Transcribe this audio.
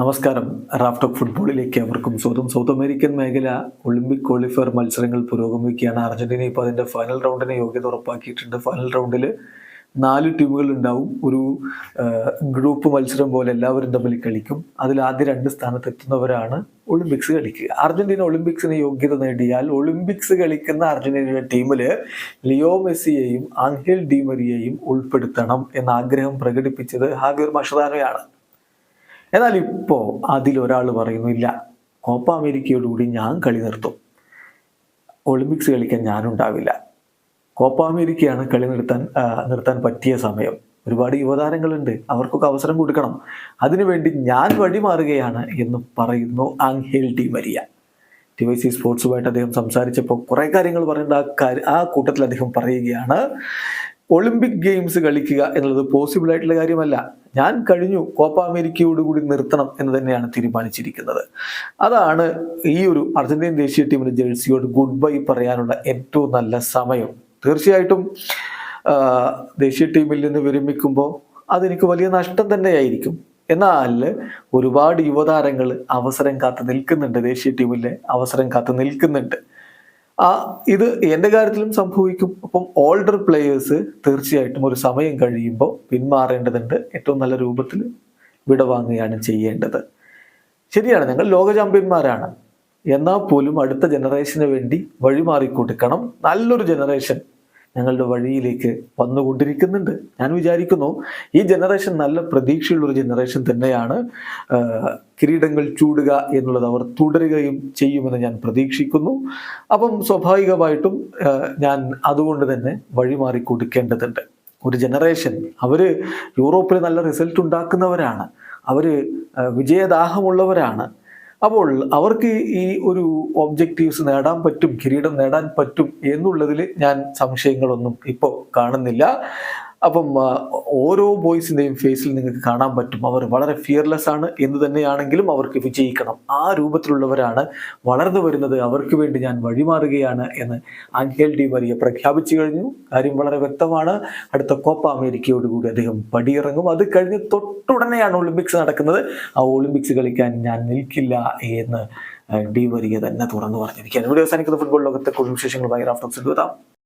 നമസ്കാരം. റാഫ്റ്റോക്ക് ഫുട്ബോളിലേക്ക് അവർക്കും സ്വന്തം സൗത്ത് അമേരിക്കൻ മേഖല ഒളിമ്പിക് ക്വാളിഫയർ മത്സരങ്ങൾ പുരോഗമിക്കുകയാണ്. അർജന്റീന ഇപ്പോൾ അതിന്റെ ഫൈനൽ റൗണ്ടിന് യോഗ്യത ഉറപ്പാക്കിയിട്ടുണ്ട്. ഫൈനൽ റൗണ്ടിൽ നാല് ടീമുകൾ ഉണ്ടാവും. ഒരു ഗ്രൂപ്പ് മത്സരം പോലെ എല്ലാവരും തമ്മിൽ കളിക്കും. അതിൽ ആദ്യ രണ്ട് സ്ഥാനത്ത് എത്തുന്നവരാണ് ഒളിമ്പിക്സ് കളിക്കുക. അർജന്റീന ഒളിമ്പിക്സിന് യോഗ്യത നേടിയാൽ ഒളിമ്പിക്സ് കളിക്കുന്ന അർജന്റീനയുടെ ടീമിൽ ലിയോ മെസ്സിയെയും ആംഗേൽ ഡിമരിയെയും ഉൾപ്പെടുത്തണം എന്ന ആഗ്രഹം പ്രകടിപ്പിച്ചത് ഹാഗർ മഷദാനോയാണ് എന്നാൽ ഇപ്പോൾ അതിലൊരാൾ പറയുന്നു ഇല്ല കോപ്പ അമേരിക്കയോടുകൂടി ഞാൻ കളി നിർത്തും. ഒളിമ്പിക്സ് കളിക്കാൻ ഞാനുണ്ടാവില്ല. കോപ്പ അമേരിക്കയാണ് കളി നിർത്താൻ നിർത്താൻ പറ്റിയ സമയം. ഒരുപാട് യുവതാരങ്ങളുണ്ട് അവർക്കൊക്കെ അവസരം കൊടുക്കണം. അതിനുവേണ്ടി ഞാൻ വഴിമാറുകയാണ് എന്ന് പറയുന്നു Angel Di Maria. T Y C സ്പോർട്സുമായിട്ട് അദ്ദേഹം സംസാരിച്ചപ്പോൾ കുറേ കാര്യങ്ങൾ പറയേണ്ട ആ ആ കൂട്ടത്തിൽ അദ്ദേഹം പറയുകയാണ് ഒളിമ്പിക് ഗെയിംസ് കളിക്കുക എന്നുള്ളത് പോസിബിൾ ആയിട്ടുള്ള കാര്യമല്ല. ഞാൻ കഴിഞ്ഞു കോപ്പ അമേരിക്കയോട് കൂടി നിർത്തണം എന്ന് തന്നെയാണ് തീരുമാനിച്ചിരിക്കുന്നത്. അതാണ് ഈ ഒരു അർജന്റീൻ ദേശീയ ടീമിന്റെ ജേഴ്സിയോട് ഗുഡ് ബൈ പറയാനുള്ള ഏറ്റവും നല്ല സമയം. തീർച്ചയായിട്ടും ദേശീയ ടീമിൽ നിന്ന് വിരമിക്കുമ്പോൾ അതെനിക്ക് വലിയ നഷ്ടം തന്നെയായിരിക്കും. എന്നാൽ ഒരുപാട് യുവതാരങ്ങൾ അവസരം കാത്തു നിൽക്കുന്നുണ്ട്. ദേശീയ ടീമിലെ അവസരം കാത്തു നിൽക്കുന്നുണ്ട്. ആ ഇത് എന്റെ കാര്യത്തിലും സംഭവിക്കും. അപ്പം ഓൾഡർ പ്ലേയേഴ്സ് തീർച്ചയായിട്ടും ഒരു സമയം കഴിയുമ്പോൾ പിന്മാറേണ്ടതുണ്ട്. ഏറ്റവും നല്ല രൂപത്തിൽ വിടവാങ്ങുകയാണ് ചെയ്യേണ്ടത്. ശരിയാണ് ഞങ്ങൾ ലോക ചാമ്പ്യന്മാരാണ്. എന്നാൽ പോലും അടുത്ത ജനറേഷന് വേണ്ടി വഴിമാറി കൊടുക്കണം നല്ലൊരു ജനറേഷൻ ഞങ്ങളുടെ വഴിയിലേക്ക് വന്നുകൊണ്ടിരിക്കുന്നുണ്ട്. ഞാൻ വിചാരിക്കുന്നു ഈ ജനറേഷൻ നല്ല പ്രതീക്ഷയുള്ള ഒരു ജനറേഷൻ തന്നെയാണ് കിരീടങ്ങൾ ചൂടുക എന്നുള്ളത് അവർ തുടരുകയും ചെയ്യുമെന്ന് ഞാൻ പ്രതീക്ഷിക്കുന്നു. അപ്പം സ്വാഭാവികമായിട്ടും ഞാൻ അതുകൊണ്ട് തന്നെ വഴിമാറി കൊടുക്കേണ്ടതുണ്ട് ഒരു ജനറേഷൻ അവർ യൂറോപ്പിൽ നല്ല റിസൾട്ട് ഉണ്ടാക്കുന്നവരാണ്. അവർ വിജയദാഹമുള്ളവരാണ്. അപ്പോൾ അവർക്ക് ഈ ഒരു ഒബ്ജക്റ്റീവ്സ് നേടാൻ പറ്റും കിരീടം നേടാൻ പറ്റും എന്നുള്ളതിൽ ഞാൻ സംശയങ്ങളൊന്നും ഇപ്പോൾ കാണുന്നില്ല. അപ്പം ഓരോ ബോയ്സിന്റെയും ഫേസിൽ നിങ്ങൾക്ക് കാണാൻ പറ്റും. അവർ വളരെ ഫിയർലെസ് ആണ് എന്ന് തന്നെയാണെങ്കിലും അവർക്ക് വിജയിക്കണം. ആ രൂപത്തിലുള്ളവരാണ് വളർന്നു വരുന്നത്. അവർക്ക് വേണ്ടി ഞാൻ വഴിമാറുകയാണ് എന്ന് ആംഗേൽ ഡി മരിയ പ്രഖ്യാപിച്ചു കഴിഞ്ഞു. കാര്യം വളരെ വ്യക്തമാണ്. അടുത്ത കോപ്പ അമേരിക്കയോടുകൂടി അദ്ദേഹം പടിയിറങ്ങും. അത് കഴിഞ്ഞ് തൊട്ടുടനെയാണ് ഒളിമ്പിക്സ് നടക്കുന്നത്. ആ ഒളിമ്പിക്സ് കളിക്കാൻ ഞാൻ നിൽക്കില്ല എന്ന് ഡി വരിക തന്നെ തുറന്നു പറഞ്ഞിരിക്കുകയാണ്. ഇവിടെ അവസാനിക്കുന്ന ഫുട്ബോൾ ലോകത്തെ കുടുംബ വിശേഷങ്ങളുമായി റാഫ്റ്റോക്സ് എത്താം